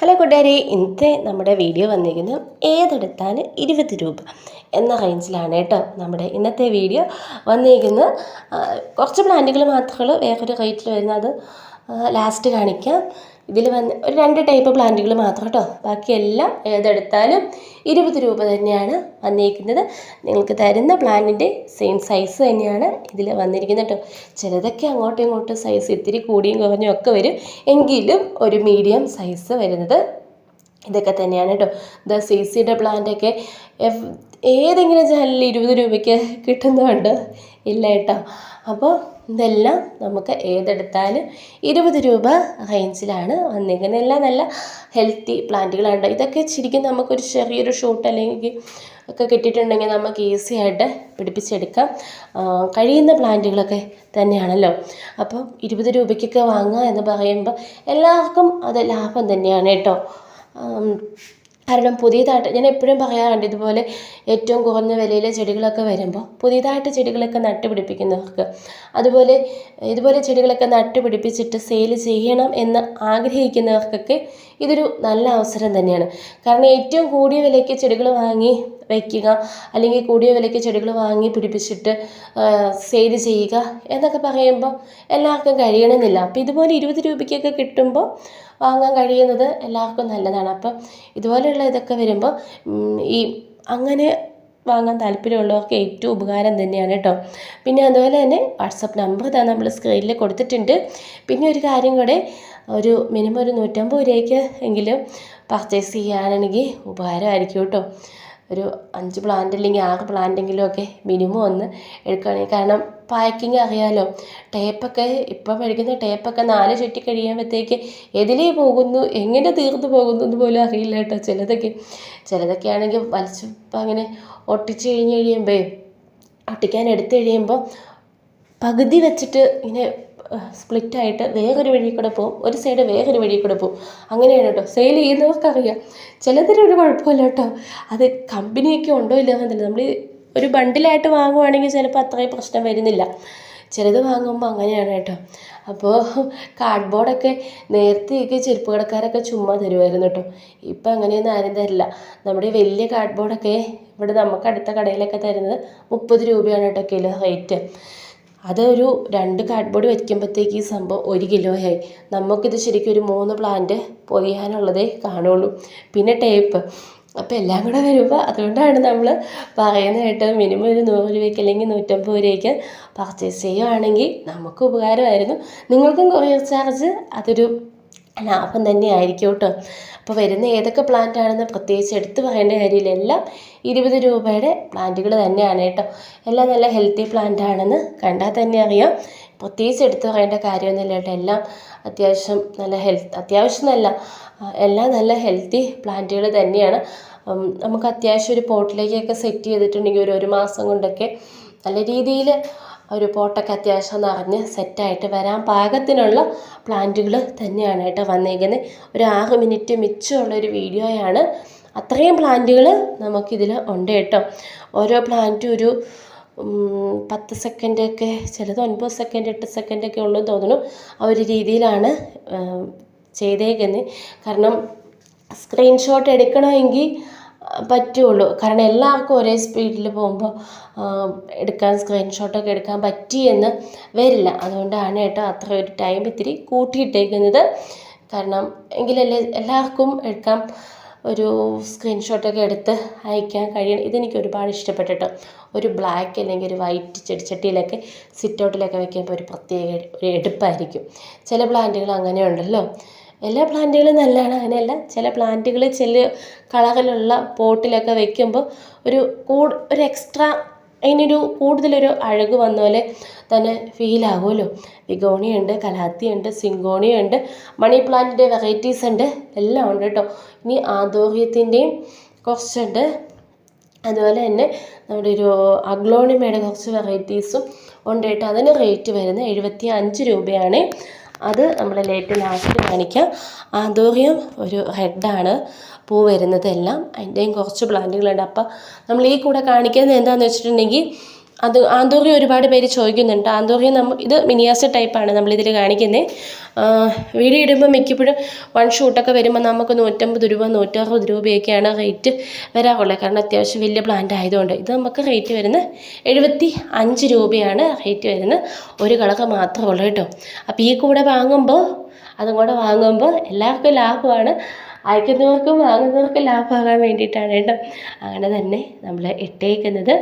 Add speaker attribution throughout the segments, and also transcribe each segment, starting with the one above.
Speaker 1: Hello കൂട്ടുകാരെ ഇന്നത്തെ നമ്മുടെ വീഡിയോ വന്നിരിക്കുന്നത് ഏതെടുത്താൽ ഇരുപത് രൂപ എന്ന റേഞ്ചിലാണ് കേട്ടോ നമ്മുടെ ഇന്നത്തെ വീഡിയോ വന്നിരിക്കുന്നത്. കുറച്ച് പ്ലാന്റുകൾ മാത്രമേ വേറൊരു റേറ്റിൽ വരുന്നത് ലാസ്റ്റ് കാണിക്കാം. ഇതിൽ വന്ന് ഒരു രണ്ട് ടൈപ്പ് പ്ലാന്റുകൾ മാത്രം കേട്ടോ. ബാക്കിയെല്ലാം ഏതെടുത്താലും ഇരുപത് രൂപ തന്നെയാണ് വന്നിരിക്കുന്നത് നിങ്ങൾക്ക് തരുന്ന പ്ലാന്റിന്റെ സെയിം സൈസ് തന്നെയാണ് ഇതിൽ വന്നിരിക്കുന്നത് കേട്ടോ. ചിലതൊക്കെ അങ്ങോട്ടും ഇങ്ങോട്ടും സൈസ് ഇത്തിരി കൂടിയും കുറഞ്ഞും ഒക്കെ വരും. എങ്കിലും ഒരു മീഡിയം സൈസ് വരുന്നത് ഇതൊക്കെ തന്നെയാണ് കേട്ടോ. ദ സി സിയുടെ പ്ലാന്റൊക്കെ ഏതെങ്കിലും ചാനലിൽ ഇരുപത് രൂപയ്ക്ക് കിട്ടുന്നുണ്ട് ഇല്ല കേട്ടോ. അപ്പോൾ ഇതെല്ലാം നമുക്ക് ഏതെടുത്താലും ഇരുപത് രൂപ റേഞ്ചിലാണ് വന്നിരിക്കുന്നത് എല്ലാം നല്ല ഹെൽത്തി പ്ലാന്റുകളാണ് ഇതൊക്കെ ശരിക്കും നമുക്കൊരു ചെറിയൊരു ഷൂട്ട് അല്ലെങ്കിൽ ഒക്കെ കിട്ടിയിട്ടുണ്ടെങ്കിൽ നമുക്ക് ഈസി ആയിട്ട് പിടിപ്പിച്ചെടുക്കാം. കഴിയുന്ന പ്ലാന്റുകളൊക്കെ തന്നെയാണല്ലോ. അപ്പോൾ ഇരുപത് രൂപയ്ക്കൊക്കെ വാങ്ങുക എന്ന് പറയുമ്പോൾ എല്ലാവർക്കും അത് ലാഭം തന്നെയാണ് കേട്ടോ കാരണം പുതിയതായിട്ട് ഞാൻ എപ്പോഴും പറയാറുണ്ട് ഇതുപോലെ ഏറ്റവും കുറഞ്ഞ വിലയിൽ ചെടികളൊക്കെ വരുമ്പോൾ പുതിയതായിട്ട് ചെടികളൊക്കെ നട്ടുപിടിപ്പിക്കുന്നവർക്ക്. അതുപോലെ ഇതുപോലെ ചെടികളൊക്കെ നട്ടുപിടിപ്പിച്ചിട്ട് സെയിൽ ചെയ്യണം എന്ന് ആഗ്രഹിക്കുന്നവർക്കൊക്കെ ഇതൊരു നല്ല അവസരം തന്നെയാണ്. കാരണം ഏറ്റവും കൂടിയ വിലയ്ക്ക് ചെടികൾ വാങ്ങി വയ്ക്കുക അല്ലെങ്കിൽ കൂടിയ വിലയ്ക്ക് ചെടികൾ വാങ്ങി പിടിപ്പിച്ചിട്ട് സെയിൽ ചെയ്യുക എന്നൊക്കെ പറയുമ്പോൾ എല്ലാവർക്കും കഴിയണമെന്നില്ല. അപ്പോൾ ഇതുപോലെ ഇരുപത് രൂപയ്ക്കൊക്കെ കിട്ടുമ്പോൾ വാങ്ങാൻ കഴിയുന്നത് എല്ലാവർക്കും നല്ലതാണ്. അപ്പം ഇതുപോലെയുള്ള ഇതൊക്കെ വരുമ്പോൾ ഈ അങ്ങനെ വാങ്ങാൻ താല്പര്യമുള്ളവർക്ക് ഏറ്റവും ഉപകാരം തന്നെയാണ് കേട്ടോ. പിന്നെ അതുപോലെ തന്നെ വാട്സപ്പ് നമ്പർ ഇതാ നമ്മൾ സ്ക്രീനിൽ കൊടുത്തിട്ടുണ്ട്. പിന്നെ ഒരു കാര്യം കൂടെ ഒരു മിനിമം ഒരു നൂറ്റമ്പത് രൂപയ്ക്ക് എങ്കിലും പർച്ചേസ് ചെയ്യാനാണെങ്കിൽ ഉപകാരമായിരിക്കും കേട്ടോ. ഒരു അഞ്ച് പ്ലാന്റ് അല്ലെങ്കിൽ ആറ് പ്ലാന്റെങ്കിലും ഒക്കെ മിനിമം ഒന്ന് എടുക്കുകയാണെങ്കിൽ കാരണം പാക്കിങ് അറിയാലോ. ടേപ്പൊക്കെ ഇപ്പം മേടിക്കുന്ന ടേപ്പൊക്കെ നാല് ചുറ്റി കഴിയുമ്പോഴത്തേക്ക് എതിലേ പോകുന്നു എങ്ങനെ തീർന്നു പോകുന്നു എന്ന് പോലും അറിയില്ല കേട്ടോ ചിലതൊക്കെ. ചിലതൊക്കെ ആണെങ്കിൽ വലിച്ചപ്പം അങ്ങനെ ഒട്ടിച്ച് കഴിഞ്ഞ് കഴിയുമ്പോൾ ഒട്ടിക്കാൻ എടുത്തു കഴിയുമ്പോൾ പകുതി വെച്ചിട്ട് ഇങ്ങനെ സ്പ്ലിറ്റായിട്ട് വേറൊരു വഴി കൂടെ പോകും. ഒരു സൈഡ് വേറൊരു വഴി കൂടെ പോകും. അങ്ങനെയാണ് കേട്ടോ. സെയിൽ ചെയ്യുന്നവർക്കറിയാം. ചിലതിനൊരു കുഴപ്പമില്ല കേട്ടോ. അത് കമ്പനിയൊക്കെ ഉണ്ടോ ഇല്ല എന്നല്ല നമ്മൾ ഒരു ബണ്ടിലായിട്ട് വാങ്ങുവാണെങ്കിൽ ചിലപ്പോൾ അത്രയും പ്രശ്നം വരുന്നില്ല. ചിലത് വാങ്ങുമ്പോൾ അങ്ങനെയാണ് കേട്ടോ. അപ്പോൾ കാർഡ്ബോർഡൊക്കെ നേരത്തെയൊക്കെ ചെരുപ്പ് കടക്കാരൊക്കെ ചുമ്മാ തരുമായിരുന്നു കേട്ടോ. ഇപ്പം അങ്ങനെയൊന്നും ആരും തരില്ല. നമ്മുടെ വലിയ കാർഡ്ബോർഡൊക്കെ ഇവിടെ നമുക്ക് അടുത്ത കടയിലൊക്കെ തരുന്നത് മുപ്പത് രൂപയാണ് കേട്ടോ കിലോ റേറ്റ് അതൊരു രണ്ട് കാർഡ്ബോർഡ് വയ്ക്കുമ്പോഴത്തേക്ക് ഈ സംഭവം ഒരു കിലോയായി നമുക്കിത് ശരിക്കും ഒരു മൂന്ന് പ്ലാന്റ് പൊതിയാനുള്ളതേ കാണുള്ളൂ. പിന്നെ ടേപ്പ് അപ്പോൾ എല്ലാം കൂടെ വരുമ്പോൾ അതുകൊണ്ടാണ് നമ്മൾ പറയുന്നതായിട്ട് മിനിമം ഒരു നൂറ് രൂപയ്ക്ക് അല്ലെങ്കിൽ നൂറ്റമ്പത് രൂപയ്ക്ക് പർച്ചേസ് ചെയ്യുകയാണെങ്കിൽ നമുക്ക് ഉപകാരമായിരുന്നു. നിങ്ങൾക്കും കൊറിയർ ചാർജ് അതൊരു ലാഭം തന്നെയായിരിക്കും കേട്ടോ അപ്പോൾ വരുന്ന ഏതൊക്കെ പ്ലാന്റ് ആണെന്ന് പ്രത്യേകിച്ച് എടുത്തു പറയേണ്ട കാര്യമില്ല. എല്ലാം ഇരുപത് രൂപയുടെ പ്ലാന്റുകൾ തന്നെയാണ് കേട്ടോ. എല്ലാം നല്ല ഹെൽത്തി പ്ലാന്റ് ആണെന്ന് കണ്ടാൽ തന്നെ അറിയാം. പ്രത്യേകിച്ച് എടുത്തു പറയേണ്ട കാര്യമൊന്നുമില്ല കേട്ടോ. എല്ലാം അത്യാവശ്യം നല്ല ഹെൽത്ത് അത്യാവശ്യം നല്ല എല്ലാം നല്ല ഹെൽത്തി പ്ലാന്റുകൾ തന്നെയാണ്. നമുക്ക് അത്യാവശ്യം ഒരു പോട്ടിലേക്കൊക്കെ സെറ്റ് ചെയ്തിട്ടുണ്ടെങ്കിൽ ഒരു ഒരു മാസം കൊണ്ടൊക്കെ നല്ല രീതിയിൽ ഒരു പോട്ടൊക്കെ അത്യാവശ്യം നിറഞ്ഞ് സെറ്റായിട്ട് വരാൻ പാകത്തിനുള്ള പ്ലാന്റുകൾ തന്നെയാണ് കേട്ടോ വന്നേക്കുന്നത്. ഒരു ആറ് മിനിറ്റ് മിച്ചമുള്ളൊരു വീഡിയോയാണ്. അത്രയും പ്ലാന്റുകൾ നമുക്കിതിൽ ഉണ്ട് കേട്ടോ. ഓരോ പ്ലാന്റും ഒരു പത്ത് സെക്കൻഡൊക്കെ ചിലത് ഒൻപത് സെക്കൻഡ് എട്ട് സെക്കൻഡൊക്കെ ഉള്ളു തോന്നുന്നു ആ ഒരു രീതിയിലാണ് ചെയ്തേക്കുന്നത്. കാരണം സ്ക്രീൻഷോട്ട് എടുക്കണമെങ്കിൽ പറ്റുള്ളൂ. കാരണം എല്ലാവർക്കും ഒരേ സ്പീഡിൽ പോകുമ്പോൾ എടുക്കാൻ സ്ക്രീൻഷോട്ടൊക്കെ എടുക്കാൻ പറ്റിയെന്ന് വരില്ല. അതുകൊണ്ടാണ് കേട്ടോ അത്ര ഒരു ടൈം ഇത്തിരി കൂട്ടിയിട്ടേക്കുന്നത്. കാരണം എങ്കിലല്ലേ എല്ലാവർക്കും എടുക്കാൻ ഒരു സ്ക്രീൻഷോട്ടൊക്കെ എടുത്ത് അയക്കാൻ കഴിയണം ഇതെനിക്ക് ഒരുപാട് ഇഷ്ടപ്പെട്ടിട്ട് ഒരു ബ്ലാക്ക് അല്ലെങ്കിൽ ഒരു വൈറ്റ് ചെടിച്ചട്ടിയിലൊക്കെ സിറ്റൗട്ടിലൊക്കെ വെക്കുമ്പോൾ ഒരു പ്രത്യേക ഒരു എടുപ്പായിരിക്കും. ചില പ്ലാന്റുകൾ അങ്ങനെ ഉണ്ടല്ലോ എല്ലാ പ്ലാന്റുകളും നല്ലതാണ്. അങ്ങനെയല്ല ചില പ്ലാന്റുകൾ ചില കളറിലുള്ള പോട്ടിലൊക്കെ വെക്കുമ്പോൾ ഒരു കൂട് ഒരു എക്സ്ട്രാ അതിനൊരു കൂടുതലൊരു അഴക് വന്ന പോലെ തന്നെ ഫീലാകുമല്ലോ വിഗോണിയുണ്ട് കലാത്തിയുണ്ട് സിങ്കോണിയുണ്ട് മണി പ്ലാന്റിന്റെ വെറൈറ്റീസ് ഉണ്ട് എല്ലാം ഉണ്ട് കേട്ടോ. ഇനി ആദോഹ്യത്തിന്റെയും കുറച്ചുണ്ട്. അതുപോലെ തന്നെ നമ്മുടെ ഒരു അഗ്ലോണിമയുടെ കുറച്ച് വെറൈറ്റീസും ഉണ്ട് കേട്ടോ. അതിന് റേറ്റ് വരുന്നത് എഴുപത്തി അഞ്ച് രൂപയാണ്. അത് നമ്മൾ ലേറ്റ് ലാസ്റ്റ് കാണിക്കാം. ആന്തോറിയം ഒരു ഹെഡാണ് പൂ വരുന്നതെല്ലാം അതിന്റെയും കുറച്ച് പ്ലാന്റുകളുണ്ട് അപ്പം നമ്മൾ ഈ കൂടെ കാണിക്കുന്നത് എന്താണെന്ന് വെച്ചിട്ടുണ്ടെങ്കിൽ അത് ആന്തൂറി ഒരുപാട് പേര് ചോദിക്കുന്നുണ്ട്. ആന്തൂറി നമ്മൾ ഇത് മിനിയാസ് ടൈപ്പാണ് നമ്മളിതിൽ കാണിക്കുന്നത് വീഡിയോ ഇടുമ്പോൾ മിക്കപ്പോഴും വൺ ഷൂട്ടൊക്കെ വരുമ്പോൾ നമുക്ക് നൂറ്റമ്പത് രൂപ നൂറ്ററുപത് രൂപയൊക്കെയാണ് റേറ്റ് വരാറുള്ളത് കാരണം അത്യാവശ്യം വലിയ പ്ലാന്റ് ആയതുകൊണ്ട്. ഇത് നമുക്ക് റേറ്റ് വരുന്നത് എഴുപത്തി അഞ്ച് രൂപയാണ് റേറ്റ് വരുന്നത്. ഒരു കളക്ക് മാത്രമേ ഉള്ളൂ കേട്ടോ. അപ്പോൾ ഈ കൂടെ വാങ്ങുമ്പോൾ അതും കൂടെ വാങ്ങുമ്പോൾ എല്ലാവർക്കും ലാഭമാണ്. അയക്കുന്നവർക്കും വാങ്ങുന്നവർക്കും ലാഭമാകാൻ വേണ്ടിയിട്ടാണ് കേട്ടോ. അങ്ങനെ തന്നെ നമ്മൾ ഇട്ടേക്കുന്നത്.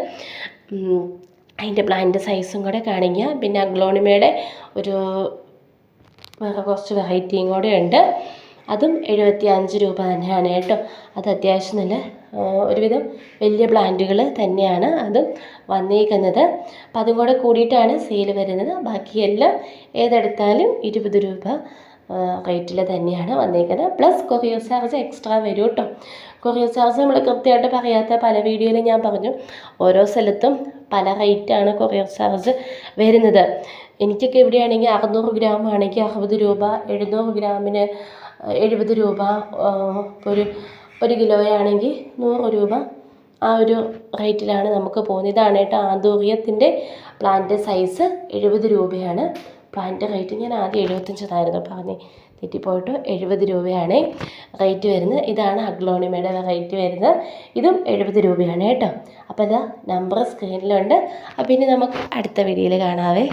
Speaker 1: അതിന്റെ പ്ലാന്റിന്റെ സൈസും കൂടെ കാണിക്കുക പിന്നെ അഗ്ലോണിമയുടെ ഒരു വേറെ കുറച്ച് വെറൈറ്റിയും കൂടെ ഉണ്ട്. അതും എഴുപത്തി അഞ്ച് രൂപ തന്നെയാണ് കേട്ടോ. അത് അത്യാവശ്യം നല്ല ഒരുവിധം വലിയ പ്ലാന്റുകൾ തന്നെയാണ് അതും വന്നേക്കുന്നത്. അപ്പം അതും കൂടെ കൂടിയിട്ടാണ് സെയിൽ വരുന്നത്. ബാക്കിയെല്ലാം ഏതെടുത്താലും ഇരുപത് രൂപ റേറ്റിൽ തന്നെയാണ് വന്നേക്കുന്നത്. പ്ലസ് കൊറിയർ ചാർജ് എക്സ്ട്രാ വരും കേട്ടോ കൊറിയർ ചാർജ് നമ്മൾ കൃത്യമായിട്ട് പറയാത്ത പല വീഡിയോയിലും ഞാൻ പറഞ്ഞു. ഓരോ സ്ഥലത്തും പല റേറ്റാണ് കൊറിയർ ചാർജ് വരുന്നത്. എനിക്കൊക്കെ ഇവിടെയാണെങ്കിൽ അറുന്നൂറ് ഗ്രാം ആണെങ്കിൽ അറുപത് രൂപ എഴുന്നൂറ് ഗ്രാമിന് എഴുപത് രൂപ ഒരു ഒരു കിലോയാണെങ്കിൽ നൂറ് രൂപ ആ ഒരു റേറ്റിലാണ് നമുക്ക് പോകുന്നത്. ഇതാണ് കേട്ടോ ആന്തൂറിയത്തിന്റെ പ്ലാന്റ് സൈസ് എഴുപത് രൂപയാണ്. പ്ലാന്റ് റേറ്റ് ഞാൻ ആദ്യം എഴുപത്തഞ്ചതായിരുന്നു പറഞ്ഞ് തെറ്റിപ്പോയിട്ട് എഴുപത് രൂപയാണ് റേറ്റ് വരുന്നത്. ഇതാണ് അഗ്ലോണിമയുടെ റേറ്റ് വരുന്നത്. ഇതും എഴുപത് രൂപയാണ് കേട്ടോ. അപ്പോൾ ഇതാ നമ്പർ സ്ക്രീനിലുണ്ട്. അപ്പോൾ ഇനി നമുക്ക് അടുത്ത വീഡിയോയിൽ കാണാവേ.